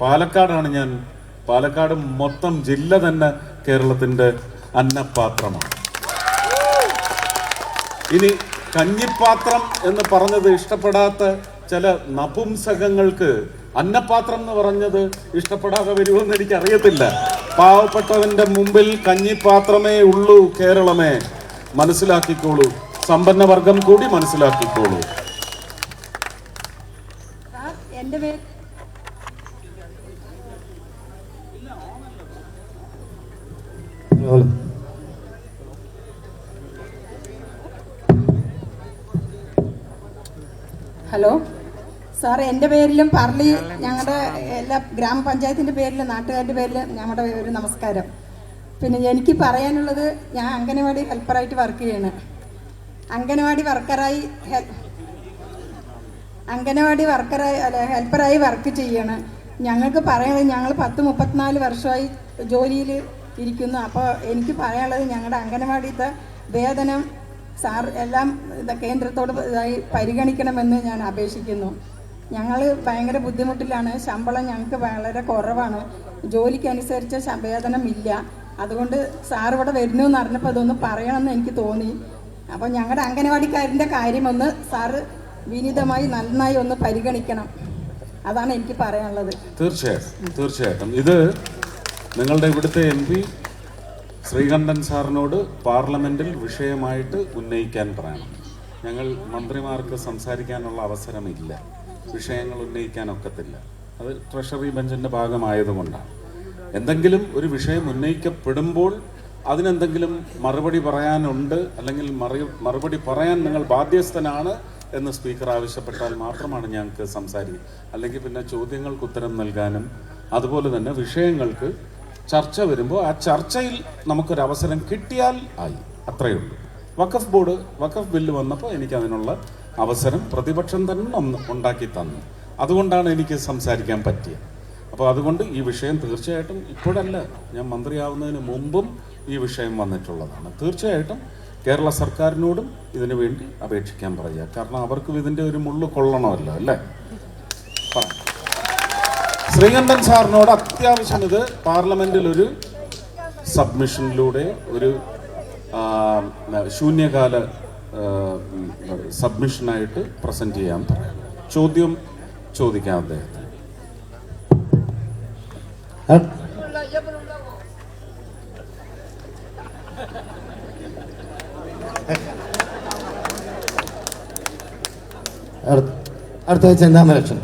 പാലക്കാടാണ് ഞാൻ. പാലക്കാട് മൊത്തം ജില്ല തന്നെ കേരളത്തിന്റെ അന്നപാത്രമാണ്. ഇനി കഞ്ഞിപ്പാത്രം എന്ന് പറഞ്ഞത് ഇഷ്ടപ്പെടാത്ത ചില നപുംസകങ്ങൾക്ക് അന്നപാത്രം എന്ന് പറഞ്ഞത് ഇഷ്ടപ്പെടാതെ വരുമെന്ന് എനിക്ക് അറിയത്തില്ല പാവപ്പെട്ടവന്റെ മുമ്പിൽ കഞ്ഞിപ്പാത്രമേ ഉള്ളൂ കേരളമേ. മനസ്സിലാക്കിക്കോളൂ. സമ്പന്ന വർഗം കൂടി മനസ്സിലാക്കിക്കോളൂ. ഹലോ. സാർ എന്റെ പേരിലും പറളി ഞങ്ങളുടെ എല്ലാ ഗ്രാമപഞ്ചായത്തിന്റെ പേരിലും നാട്ടുകാരുടെ പേരിലും ഞങ്ങളുടെ ഒരു നമസ്കാരം. പിന്നെ എനിക്ക് പറയാനുള്ളത് ഞാൻ അംഗനവാടി ഹെൽപ്പറായിട്ട് വർക്ക് ചെയ്യാണ്. അംഗനവാടി വർക്കറായി അംഗനവാടി വർക്കറായി അല്ല ഹെൽപ്പറായി വർക്ക് ചെയ്യണം. ഞങ്ങൾക്ക് പറയാനുള്ളത് ഞങ്ങൾ പത്ത് മുപ്പത്തിനാല് വർഷമായി ജോലിയിൽ ഇരിക്കുന്നു. അപ്പോൾ എനിക്ക് പറയാനുള്ളത് ഞങ്ങളുടെ അംഗനവാടിയിലത്തെ വേതനം സാർ എല്ലാം കേന്ദ്രത്തോട് ഇതായി പരിഗണിക്കണമെന്ന് ഞാൻ അപേക്ഷിക്കുന്നു. ഞങ്ങൾ ഭയങ്കര ബുദ്ധിമുട്ടിലാണ്. ശമ്പളം ഞങ്ങൾക്ക് വളരെ കുറവാണ്. ജോലിക്കനുസരിച്ച് വേതനം ഇല്ല. അതുകൊണ്ട് സാർ ഇവിടെ വരുന്നു എന്ന് അറിഞ്ഞപ്പോൾ അതൊന്ന് പറയണമെന്ന് എനിക്ക് തോന്നി. അപ്പോൾ ഞങ്ങളുടെ അംഗനവാടിക്കാരന്റെ കാര്യമൊന്ന് സാറ് വിനീതമായി നന്നായി ഒന്ന് പരിഗണിക്കണം. അതാണ് എനിക്ക് പറയാനുള്ളത്. തീർച്ചയായിട്ടും തീർച്ചയായിട്ടും. ഇത് നിങ്ങളുടെ ഇവിടുത്തെ എം പി ശ്രീകണ്ഠൻ സാറിനോട് പാർലമെന്റിൽ വിഷയമായിട്ട് ഉന്നയിക്കാൻ പറയണം. ഞങ്ങൾ മന്ത്രിമാർക്ക് സംസാരിക്കാനുള്ള അവസരമില്ല. വിഷയങ്ങൾ ഉന്നയിക്കാൻ ഒക്കത്തില്ല. അത് ട്രഷറി ബെഞ്ചിന്റെ ഭാഗമായതുകൊണ്ടാണ്. എന്തെങ്കിലും ഒരു വിഷയം ഉന്നയിക്കപ്പെടുമ്പോൾ അതിനെന്തെങ്കിലും മറുപടി പറയാനുണ്ട് അല്ലെങ്കിൽ മറുപടി പറയാൻ നിങ്ങൾ ബാധ്യസ്ഥനാണ് എന്ന് സ്പീക്കർ ആവശ്യപ്പെട്ടാൽ മാത്രമാണ് ഞങ്ങൾക്ക് സംസാരിക്കുക അല്ലെങ്കിൽ പിന്നെ ചോദ്യങ്ങൾക്ക് ഉത്തരം നൽകാനും അതുപോലെ തന്നെ വിഷയങ്ങൾക്ക് ചർച്ച വരുമ്പോൾ ആ ചർച്ചയിൽ നമുക്കൊരു അവസരം കിട്ടിയാൽ ആയി. അത്രയേ ഉള്ളൂ. വഖഫ് ബോർഡ് വഖഫ് ബില്ല് വന്നപ്പോൾ എനിക്ക് അതിനുള്ള അവസരം പ്രതിപക്ഷം തന്നെ ഉണ്ടാക്കി തന്നു. അതുകൊണ്ടാണ് എനിക്ക് സംസാരിക്കാൻ പറ്റിയത് അപ്പോൾ അതുകൊണ്ട് ഈ വിഷയം തീർച്ചയായിട്ടും ഇപ്പോഴല്ല ഞാൻ മന്ത്രിയാവുന്നതിന് മുമ്പും ഈ വിഷയം വന്നിട്ടുള്ളതാണ്. തീർച്ചയായിട്ടും കേരള സർക്കാരിനോടും ഇതിനു വേണ്ടി അപേക്ഷിക്കാൻ പറയുക. കാരണം അവർക്കും ഇതിന്റെ ഒരു മുള്ളു കൊള്ളണമല്ലോ അല്ലേ? ശ്രീകണ്ഠൻ സാറിനോട് അത്യാവശ്യം ഇത് പാർലമെന്റിൽ ഒരു സബ്മിഷനിലൂടെ ഒരു ശൂന്യകാല സബ്മിഷനായിട്ട് പ്രസന്റ് ചെയ്യാൻ പറയാം ചോദ്യം ചോദിക്കാം അദ്ദേഹത്തിന്. അടുത്ത എന്താ ചെന്താമലക്ഷൻ